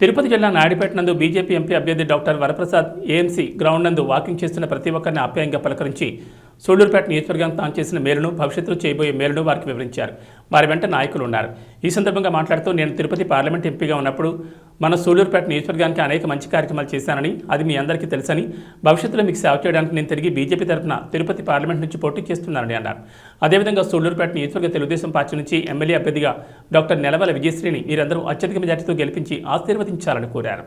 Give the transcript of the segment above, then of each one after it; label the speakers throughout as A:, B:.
A: తిరుపతి జిల్లా నాయుడుపేట నందు BJP MP అభ్యర్థి డాక్టర్ వరప్రసాద్ ఏఎంసీ గ్రౌండ్ నందు వాకింగ్ చేస్తున్న ప్రతి ఒక్కరిని ఆప్యాయంగా పలకరించి సూళ్ళూరుపేట నియోజకవర్గం తాను చేసిన మేలును భవిష్యత్తులో చేయబోయే మేలును వారికి వివరించారు. వారి వెంట నాయకులు ఉన్నారు. ఈ సందర్భంగా మాట్లాడుతూ నేను తిరుపతి పార్లమెంట్ ఎంపీగా ఉన్నప్పుడు మన సూళ్ళూరుపేట నియోజకవర్గానికి అనేక మంచి కార్యక్రమాలు చేశానని అది మీ అందరికీ తెలుసని భవిష్యత్తులో మీకు సేవ చేయడానికి నేను తిరిగి బీజేపీ తరఫున తిరుపతి పార్లమెంట్ నుంచి పోటీ చేస్తున్నానని అన్నారు. అదేవిధంగా సూళ్ళూరుపేట నియోజకవర్గ తెలుగుదేశం పార్టీ నుంచి ఎమ్మెల్యే అభ్యర్థిగా డాక్టర్ నెలవల విజయశ్రీని వీరందరూ అత్యధిక మెజార్టీతో గెలిపించి ఆశీర్వదించాలని కోరారు.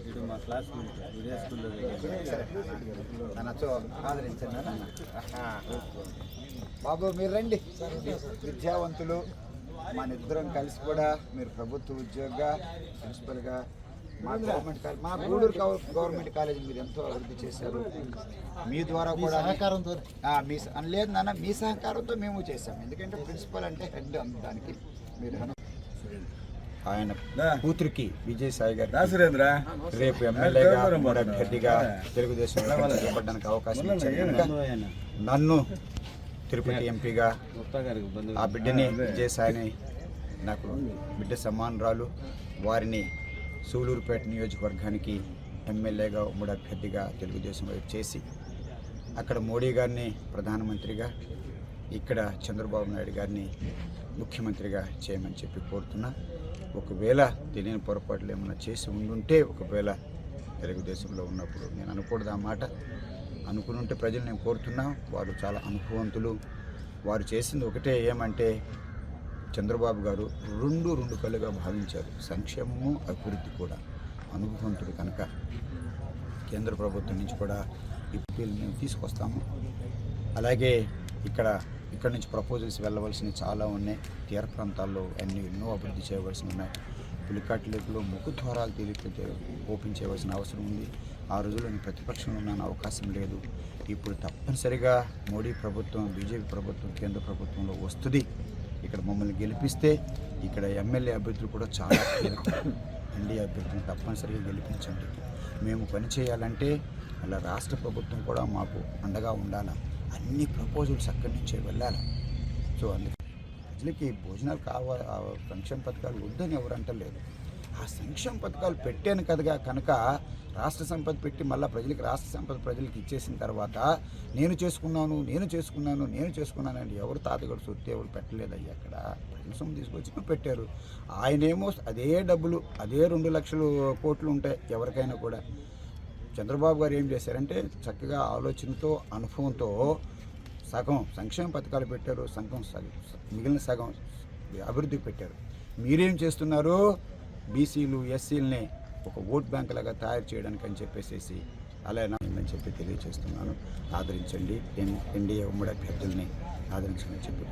B: ఇది మా క్లాస్ ఇదే స్కూల్లో
C: బాబు మీరు రండి. విద్యావంతులు మన ఇద్దరం కలిసి కూడా మీరు ప్రభుత్వ ఉద్యోగ ప్రిన్సిపల్గా మా గవర్నమెంట్ కాలేజ్ మా గూడూరు గవ- గవర్నమెంట్ కాలేజ్ మీరు ఎంతో అభివృద్ధి చేశారు. మీ ద్వారా కూడా సహకారంతో. మీ లేదు నాన్న మీ సహకారంతో మేము చేశాం. ఎందుకంటే ప్రిన్సిపల్ అంటే హెడ్ దానికి. మీరు ఆయన కూతురికి విజయసాయి గారు
B: సురేంద్ర.
C: రేపు ఎమ్మెల్యేగా అభ్యర్థిగా తెలుగుదేశం నిలబడడానికి అవకాశం ఇచ్చారు. నన్ను తిరుపతి ఎంపీగా ఆ బిడ్డని విజయసాయిని నాకు బిడ్డ సమానరాలు. వారిని సూలూరుపేట నియోజకవర్గానికి ఎమ్మెల్యేగా ఉమ్మడి అభ్యర్థిగా తెలుగుదేశం వైపు చేసి అక్కడ మోడీ గారిని ప్రధానమంత్రిగా ఇక్కడ చంద్రబాబు నాయుడు గారిని ముఖ్యమంత్రిగా చేయమని చెప్పి కోరుతున్నా. ఒకవేళ తెలియని పొరపాట్లు ఏమైనా చేసి ఉండుంటే ఒకవేళ తెలుగుదేశంలో ఉన్నప్పుడు నేను అనకూడదు ఆ మాట. అనుకుని ఉంటే ప్రజలు నేను కోరుతున్నా. వారు చాలా అనుభవంతులు. వారు చేసింది ఒకటే ఏమంటే చంద్రబాబు గారు రెండు రెండు కళ్ళుగా భావించారు. సంక్షేమము అభివృద్ధి కూడా. అనుభవంతుడు కనుక కేంద్ర ప్రభుత్వం నుంచి కూడా ఈ మేము తీసుకొస్తాము. అలాగే ఇక్కడ ఇక్కడ నుంచి ప్రపోజల్స్ వెళ్ళవలసినవి చాలా ఉన్నాయి. తీర ప్రాంతాల్లో అన్ని ఎన్నో అభివృద్ధి చేయవలసి ఉన్నాయి. పులికాట్ లేకులో ముక్కు ద్వారాలు తేలిక ఓపెన్ చేయవలసిన అవసరం ఉంది. ఆ రోజుల్లో నేను ప్రతిపక్షంలో ఉన్నాను అవకాశం లేదు. ఇప్పుడు తప్పనిసరిగా మోడీ ప్రభుత్వం బీజేపీ ప్రభుత్వం కేంద్ర ప్రభుత్వంలో వస్తుంది. ఇక్కడ మమ్మల్ని గెలిపిస్తే ఇక్కడ ఎమ్మెల్యే అభ్యర్థులు కూడా చాలా కీలకం. ఎన్డీఏ అభ్యర్థులను తప్పనిసరిగా గెలిపించండి. మేము పని చేయాలంటే అలా రాష్ట్ర ప్రభుత్వం కూడా మాకు అండగా ఉండాలి? అన్ని ప్రపోజల్స్ అక్కడి నుంచే వెళ్ళాలి? సో అందుకే ప్రజలకి భోజనాలు కావాలి ఆ సంక్షేమ పథకాలు వద్దని ఎవరు ఆ సంక్షేమ పథకాలు పెట్టాను కదగా కనుక రాష్ట్ర సంపద పెట్టి మళ్ళీ ప్రజలకి రాష్ట్ర సంపద ప్రజలకు ఇచ్చేసిన తర్వాత నేను చేసుకున్నాను నేను చేసుకున్నాను నేను చేసుకున్నాను అంటే ఎవరు తాతగారు సొత్తు ఎవరు పెట్టలేదయ్యా అక్కడ. ప్రజల సొమ్ము తీసుకొచ్చి పెట్టారు. ఆయనేమో అదే డబ్బులు అదే రెండు లక్షలు కోట్లు ఉంటాయి ఎవరికైనా కూడా. చంద్రబాబు గారు ఏం చేశారంటే చక్కగా ఆలోచనతో అనుభవంతో సగం సంక్షేమ పథకాలు పెట్టారు సగం సగం మిగిలిన సగం అభివృద్ధికి పెట్టారు. మీరేం చేస్తున్నారు? బీసీలు ఎస్సీలని ఒక ఓట్ బ్యాంక్ లాగా తయారు చేయడానికి అని చెప్పేసి అలా అని చెప్పి తెలియజేస్తున్నాను. ఆదరించండి. ఎన్- ఎన్డీఏ ఉమ్మడి అభ్యర్థుల్ని ఆదరించమని చెప్పి